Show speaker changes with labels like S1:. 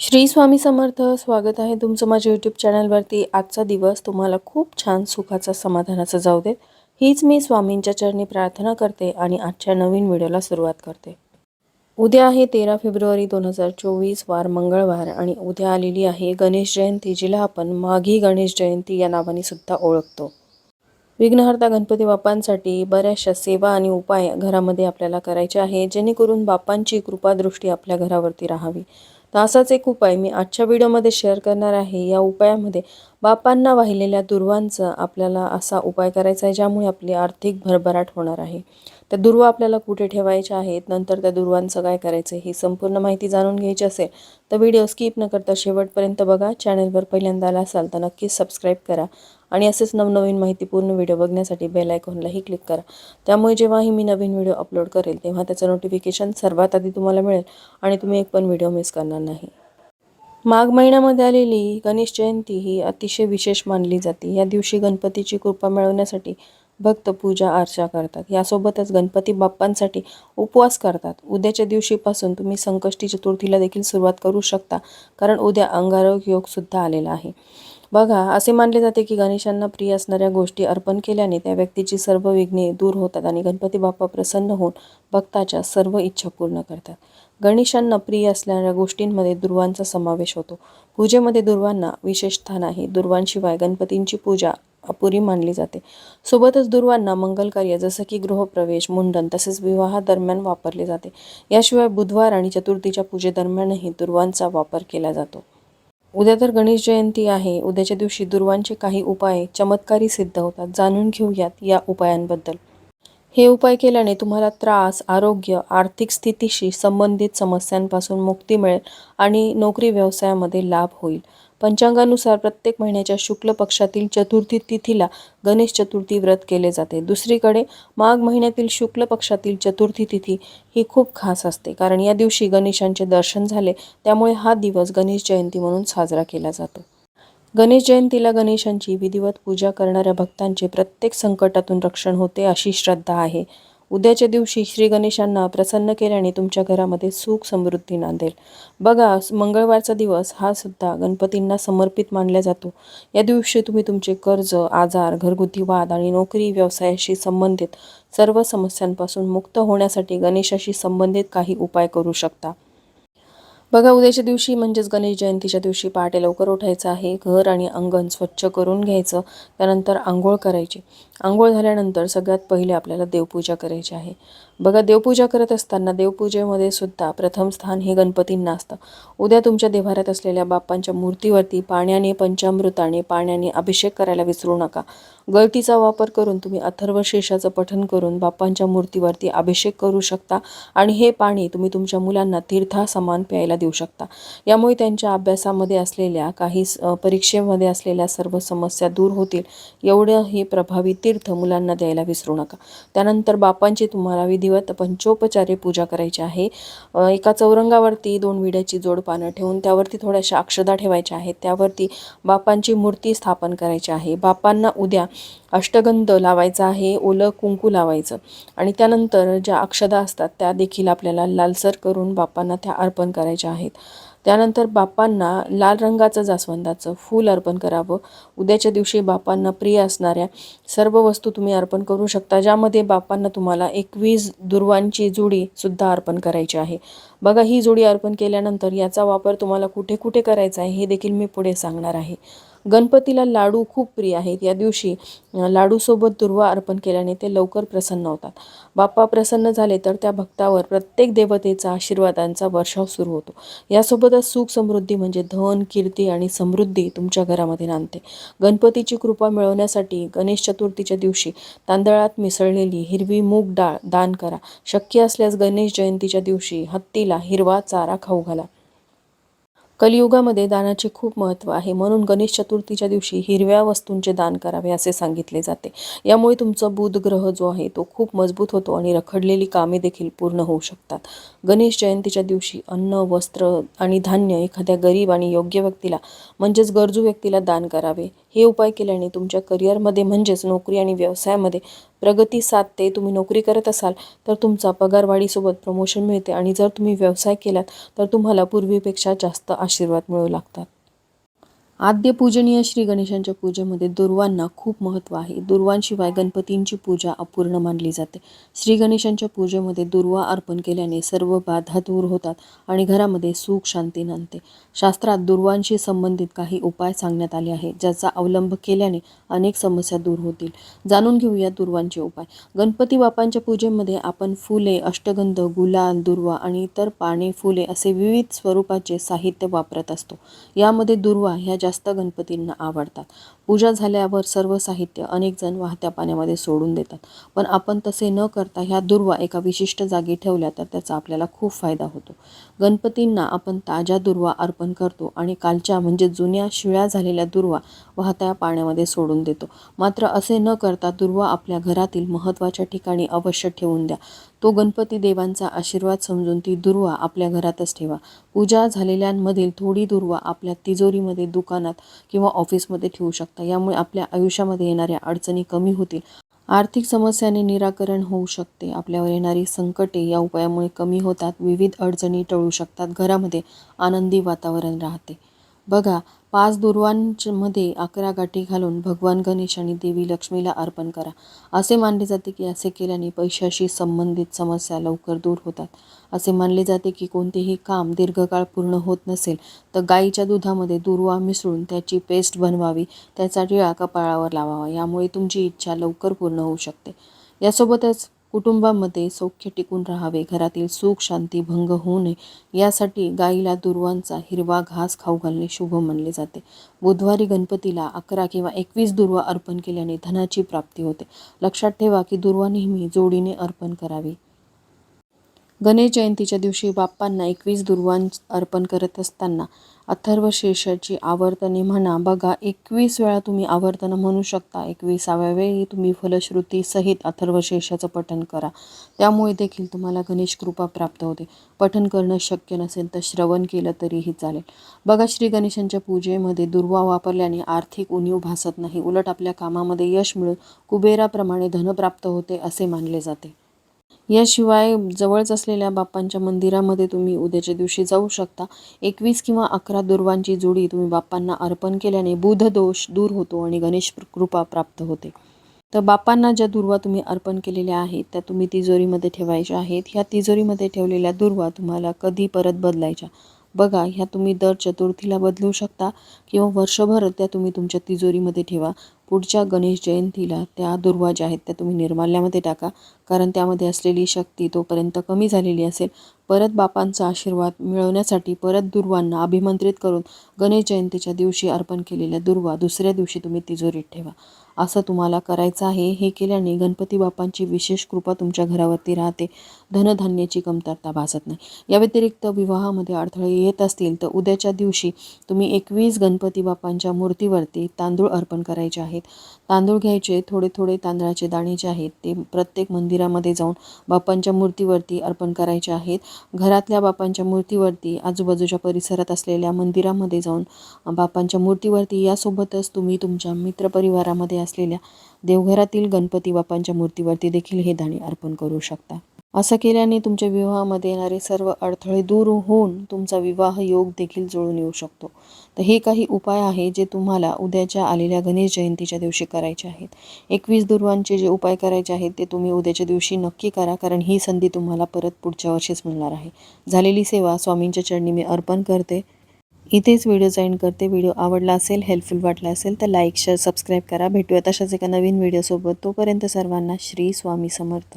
S1: श्री स्वामी समर्थ स्वागत आहे तुमचं माझ्या यूट्यूब चॅनलवरती आजचा दिवस तुम्हाला खूप छान सुखाचा समाधानाचा जाऊ देत. हीच मी स्वामींच्या चरणी प्रार्थना करते आणि आजच्या नवीन व्हिडिओला सुरुवात करते. उद्या आहे तेरा फेब्रुवारी दोन हजार चोवीस वार मंगळवार आणि उद्या आलेली आहे गणेश जयंती जिला आपण माघी गणेश जयंती या नावाने सुद्धा ओळखतो. विघ्नहर्ता गणपती बाप्पांसाठी बऱ्याचशा सेवा आणि उपाय घरामध्ये आपल्याला करायचे आहे जेणेकरून बाप्पांची कृपादृष्टी आपल्या घरावरती राहावी. तर असाच एक उपाय मी आजच्या व्हिडिओमध्ये शेअर करणार आहे. या उपायामध्ये बापांना वाहिलेल्या दुर्वांचा आपल्याला असा उपाय करायचा आहे ज्यामुळे आपली आर्थिक भरभराट होणार आहे. त्या दुर्वा आपल्याला कुठे ठेवायच्या आहेत? नंतर त्या दुर्वांचं काय करायचं ही संपूर्ण माहिती जाणून घ्यायची असेल तर व्हिडिओ स्किप न करता शेवटपर्यंत बघा. चॅनलवर पहिल्यांदा आला असाल तर नक्कीच सबस्क्राईब करा. आणि असेच नवनवीन माहितीपूर्ण व्हिडिओ बघण्यासाठी बेल आयकॉनलाही क्लिक करा. त्यामुळे जेव्हाही मी नवीन व्हिडिओ अपलोड करेल तेव्हा त्याचं नोटिफिकेशन सर्वात आधी तुम्हाला मिळेल आणि तुम्ही एक पण व्हिडिओ मिस करणार नाही. माघ महिन्यामध्ये आलेली गणेश जयंती ही अतिशय विशेष मानली जाते. या दिवशी गणपतीची कृपा मिळवण्यासाठी भक्त पूजा अर्चा करतात. यासोबतच गणपती बाप्पांसाठी उपवास करतात. उद्याच्या दिवशीपासून तुम्ही संकष्टी चतुर्थीला देखील सुरुवात करू शकता कारण उद्या अंगारोग योगसुद्धा आलेला आहे. बघा असे मानले जाते की गणेशांना प्रिय असणाऱ्या गोष्टी अर्पण केल्याने त्या व्यक्तीची सर्व विघ्ने दूर होतात आणि गणपती बाप्पा प्रसन्न होऊन भक्ताच्या सर्व इच्छा पूर्ण करतात. गणेशांना प्रिय असणाऱ्या गोष्टींमध्ये दुर्वांचा समावेश होतो. पूजेमध्ये दुर्वांना विशेष स्थान आहे. दुर्वांशिवाय गणपतींची पूजा अपुरी मानली जाते. सोबतच दुर्वांना मंगल कार्य जसं की गृहप्रवेश मुंडन तसेच विवाहादरम्यान वापरले जाते. याशिवाय बुधवार आणि चतुर्थीच्या पूजेदरम्यानही दुर्वांचा वापर केला जातो. उद्या तर गणेश जयंती आहे. उद्याच्या दिवशी दुर्वांचे काही उपाय चमत्कारी सिद्ध होतात. जाणून घेऊयात या उपायांबद्दल. हे उपाय केल्याने तुम्हाला त्रास आरोग्य आर्थिक स्थितीशी संबंधित समस्यांपासून मुक्ती मिळेल आणि नोकरी व्यवसायामध्ये लाभ होईल. पंचांगानुसार प्रत्येक महिन्याच्या शुक्ल पक्षातील चतुर्थी तिथीला गणेश चतुर्थी व्रत केले जाते. दुसरीकडे माघ महिन्यातील शुक्ल पक्षातील चतुर्थी तिथी ही खूप खास असते कारण या दिवशी गणेशांचे दर्शन झाले त्यामुळे हा दिवस गणेश जयंती म्हणून साजरा केला जातो. गणेश जयंतीला गणेशांची विधिवत पूजा करणाऱ्या भक्तांचे प्रत्येक संकटातून रक्षण होते अशी श्रद्धा आहे. उद्याच्या दिवशी श्री गणेशांना प्रसन्न केल्याने तुमच्या घरामध्ये सुख समृद्धी नांदेल. बघा मंगळवारचा दिवस हा सुद्धा गणपतींना समर्पित मानला जातो. या दिवशी तुम्ही तुमचे कर्ज आजार घरगुती वाद आणि नोकरी व्यवसायाशी संबंधित सर्व समस्यांपासून मुक्त होण्यासाठी गणेशाशी संबंधित काही उपाय करू शकता. बघा उद्याच्या दिवशी म्हणजेच गणेश जयंतीच्या दिवशी पहाटे लवकर उठायचं आहे. घर आणि अंगण स्वच्छ करून घ्यायचं त्यानंतर आंघोळ करायची. आंघोळ झाल्यानंतर सगळ्यात पहिले आपल्याला देवपूजा करायची आहे. बघा देवपूजा करत असताना देवपूजेमध्ये सुद्धा प्रथम स्थान हे गणपतींना असतं. उद्या तुमच्या देव्हाऱ्यात असलेल्या बाप्पांच्या मूर्तीवरती पाण्याने पंचामृताने पाण्याने अभिषेक करायला विसरू नका. गळतीचा वापर करून तुम्ही अथर्वशेषाचं पठण करून बाप्पांच्या मूर्तीवरती अभिषेक करू शकता आणि हे पाणी तुम्ही तुमच्या मुलांना तीर्थासमान प्यायला देऊ शकता. यामुळे त्यांच्या अभ्यासामध्ये असलेल्या काही परीक्षेमध्ये असलेल्या सर्व समस्या दूर होतील एवढं हे प्रभावी तीर्थ मुलांना द्यायला विसरू नका. त्यानंतर बापांची तुम्हाला विधिवत पंचोपचारे पूजा करायची आहे. एका चौरंगावरती दोन विड्याची जोड पानं ठेवून त्यावरती थोड्याशा अक्षदा ठेवायच्या आहेत. त्यावरती बापांची मूर्ती स्थापन करायची आहे. बापांना उद्या अष्टगंध लावायचा आहे ओलं कुंकू लावायचं आणि त्यानंतर ज्या अक्षदा असतात त्या देखील आपल्याला लालसर करून बापांना त्या अर्पण करायच्या आहेत. त्यानंतर बापांना लाल रंगाचं जास्वंदाचं फूल अर्पण करावं. उद्याच्या दिवशी बापांना प्रिय असणाऱ्या सर्व वस्तू तुम्ही अर्पण करू शकता ज्यामध्ये बापांना तुम्हाला एकवीस दुर्वांची जुडीसुद्धा अर्पण करायची आहे. बघा ही जोडी अर्पण केल्यानंतर याचा वापर तुम्हाला कुठे कुठे करायचा आहे हे देखील मी पुढे सांगणार आहे. गणपतीला लाडू खूप प्रिय आहेत. या दिवशी लाडूसोबत दुर्वा अर्पण केल्याने ते लवकर प्रसन्न होतात. बाप्पा प्रसन्न झाले तर त्या भक्तावर प्रत्येक देवतेचा आशीर्वादांचा वर्षाव सुरू होतो. यासोबतच सुख समृद्धी म्हणजे धन कीर्ती आणि समृद्धी तुमच्या घरामध्ये नांदते. गणपतीची कृपा मिळवण्यासाठी गणेश चतुर्थीच्या दिवशी तांदळात मिसळलेली हिरवी मूग डाळ दान करा. शक्य असल्यास गणेश जयंतीच्या दिवशी हत्तीला हिरवा चारा खाऊ घाला. कलियुगामध्ये दानाचे खूप महत्त्व आहे. म्हणून गणेश चतुर्थीच्या दिवशी हिरव्या वस्तूंचे दान करावे असे सांगितले जाते. यामुळे तुमचा बुध ग्रह जो आहे तो खूप मजबूत होतो आणि रखडलेली कामे देखील पूर्ण होऊ शकतात. गणेश जयंतीच्या दिवशी अन्न वस्त्र आणि धान्य एखाद्या गरीब आणि योग्य व्यक्तीला म्हणजेच गरजू व्यक्तीला दान करावे. हे उपाय केल्याने तुमच्या करिअरमध्ये म्हणजेच नोकरी आणि व्यवसायामध्ये प्रगती साधते. तुम्ही नोकरी करत असाल तर तुमचा पगारवाढीसोबत प्रमोशन मिळते आणि जर तुम्ही व्यवसाय केलात तर तुम्हाला पूर्वीपेक्षा जास्त आशीर्वाद मिळू लागतात. आद्य पूजनीय श्री गणेशांच्या पूजेमध्ये दुर्वांना खूप महत्त्व आहे. दुर्वांशिवाय गणपतींची पूजा अपूर्ण मानली जाते. श्री गणेशांच्या पूजेमध्ये दुर्वा अर्पण केल्याने सर्व बाधा दूर होतात आणि घरामध्ये सुख शांती नांदते. शास्त्रात दुर्वांशी संबंधित काही उपाय सांगण्यात आले आहे ज्याचा अवलंब केल्याने अनेक समस्या दूर होतील. जाणून घेऊया दुर्वांचे उपाय. गणपती बापांच्या पूजेमध्ये आपण फुले अष्टगंध गुलाल दुर्वा आणि इतर पाने फुले असे विविध स्वरूपाचे साहित्य वापरत असतो. यामध्ये दुर्वा ह्या जास्त गणपतींना आवडतात. पूजा झाल्यावर सर्व साहित्य अनेक जण वाहत्या पाण्यामध्ये सोडून देतात. पण आपण तसे न करता ह्या दुर्वा एका विशिष्ट जागी ठेवल्या तर त्याचा आपल्याला खूप फायदा होतो. गणपतींना आपण ताज्या दुर्वा अर्पण करतो आणि कालच्या म्हणजे जुन्या शिळ्या झालेल्या दुर्वा वाहत्या पाण्यामध्ये सोडून देतो. मात्र असे न करता दुर्वा आपल्या घरातील महत्त्वाच्या ठिकाणी अवश्य ठेवून द्या. तो गणपती देवांचा आशीर्वाद समजून ती दुर्वा आपल्या घरातच ठेवा. पूजा झालेल्यांमधील थोडी दुर्वा आपल्या तिजोरीमध्ये दुकानात किंवा ऑफिसमध्ये ठेवू शकता. यामुळे आपल्या आयुष्यामध्ये येणाऱ्या अडचणी कमी होतील. आर्थिक समस्याने निराकरण होऊ शकते. आपल्यावर येणारी संकटे या उपायामुळे कमी होतात. विविध अडचणी टळू शकतात. घरामध्ये आनंदी वातावरण राहते. बघा पाच दुर्वांमध्ये अकरा गाठी घालून भगवान गणेश आणि देवी लक्ष्मीला अर्पण करा. असे मानले जाते की असे केल्याने पैशाशी संबंधित समस्या लवकर दूर होतात. असे मानले जाते की कोणतेही काम दीर्घकाळ पूर्ण होत नसेल तर गाईच्या दुधामध्ये दुर्वा मिसळून त्याची पेस्ट बनवावी त्याचा टिळा कपाळावर लावावा यामुळे तुमची इच्छा लवकर पूर्ण होऊ शकते. यासोबतच कुटुंबामध्ये सौख्य टिकून राहावे घरातील सुख शांती भंग होऊ नये यासाठी गाईला दुर्वांचा हिरवा घास खाऊ घालणे शुभ मानले जाते. बुधवारी गणपतीला अकरा किंवा एकवीस दुर्वा अर्पण केल्याने धनाची प्राप्ती होते. लक्षात ठेवा की दुर्वा नेहमी जोडीने अर्पण करावी. गणेश जयंतीच्या दिवशी बाप्पांना एकवीस दुर्वां अर्पण करत असताना अथर्व शीर्षाची आवर्तने म्हणा बघा एकवीस वेळा तुम्ही आवर्तनं म्हणू शकता. एकविसाव्या वेळी तुम्ही फलश्रुतीसहित अथर्व शीर्षाचं पठण करा. त्यामुळे देखील तुम्हाला गणेश कृपा प्राप्त होते. पठण करणं शक्य नसेल तर श्रवण केलं तरीही चालेल. बघा श्री गणेशांच्या पूजेमध्ये दुर्वा वापरल्याने आर्थिक उणीव भासत नाही. उलट आपल्या कामामध्ये यश मिळून कुबेराप्रमाणे धन प्राप्त होते असे मानले जाते. याशिवाय जवळच असलेल्या बाप्पांच्या मंदिरामध्ये तुम्ही उद्याच्या दिवशी जाऊ शकता. एकवीस किंवा अकरा दुर्वांची जोडी तुम्ही बाप्पांना अर्पण केल्याने बुध दोष दूर होतो आणि गणेश कृपा प्राप्त होते. तर बाप्पांना ज्या दुर्वा तुम्ही अर्पण केलेल्या आहेत त्या तुम्ही तिजोरीमध्ये ठेवायच्या आहेत. ह्या तिजोरीमध्ये ठेवलेल्या दुर्वा तुम्हाला कधी परत बदलायच्या? बघा ह्या तुम्ही दर चतुर्थीला बदलू शकता किंवा वर्षभर त्या तुम्ही तुमच्या तिजोरीमध्ये ठेवा. पुढच्या गणेश जयंतीला त्या दुर्वा ज्या आहेत त्या तुम्ही निर्माल्यामध्ये टाका. कारण त्यामध्ये असलेली शक्ती तोपर्यंत कमी झालेली असेल. परत बापांचा आशीर्वाद मिळवण्यासाठी परत दुर्वांना अभिमंत्रित करून गणेश जयंतीच्या दिवशी अर्पण केलेल्या दुर्वा दुसऱ्या दिवशी तुम्ही तिजोरीत ठेवा. असं तुम्हाला करायचं आहे हे केल्याने गणपती बापांची विशेष कृपा तुमच्या घरावरती राहते. धनधान्याची कमतरता भासत नाही. या व्यतिरिक्त विवाहामध्ये अडथळे येत असतील तर उद्याच्या दिवशी तुम्ही एकवीस गणपती बापांच्या मूर्तीवरती तांदूळ अर्पण करायचे आहे. आहेत. तांदूळ घ्यायचे थोडे थोडे तांदळाचे दाणे जे आहेत ते प्रत्येक मंदिरामध्ये जाऊन बापांच्या मूर्तीवरती अर्पण करायचे आहेत. घरातल्या बापांच्या मूर्तीवरती आजूबाजूच्या परिसरात असलेल्या मंदिरामध्ये जाऊन बापांच्या मूर्तीवरती यासोबतच तुम्ही तुमच्या मित्रपरिवारामध्ये असलेल्या देवघरातील गणपती बापांच्या मूर्तीवरती देखील हे दाणे अर्पण करू शकता. असं केल्याने तुमच्या विवाहामध्ये येणारे सर्व अडथळे दूर होऊन तुमचा विवाह योग देखील जुळून येऊ शकतो. तर हे काही उपाय आहे जे तुम्हाला उद्याच्या आलेल्या गणेश जयंतीच्या दिवशी करायचे आहेत. एकवीस दुर्वांचे जे उपाय करायचे आहेत ते तुम्ही उद्याच्या दिवशी नक्की करा कारण ही संधी तुम्हाला परत पुढच्या वर्षीच मिळणार आहे. झालेली सेवा स्वामींच्या चरणी मी अर्पण करते. इथेच व्हिडिओ जॉईन करते. व्हिडिओ आवडला असेल हेल्पफुल वाटला असेल तर लाईक शेअर सबस्क्राईब करा. भेटूया तशाच एका नवीन व्हिडिओसोबत. तोपर्यंत सर्वांना श्री स्वामी समर्थ.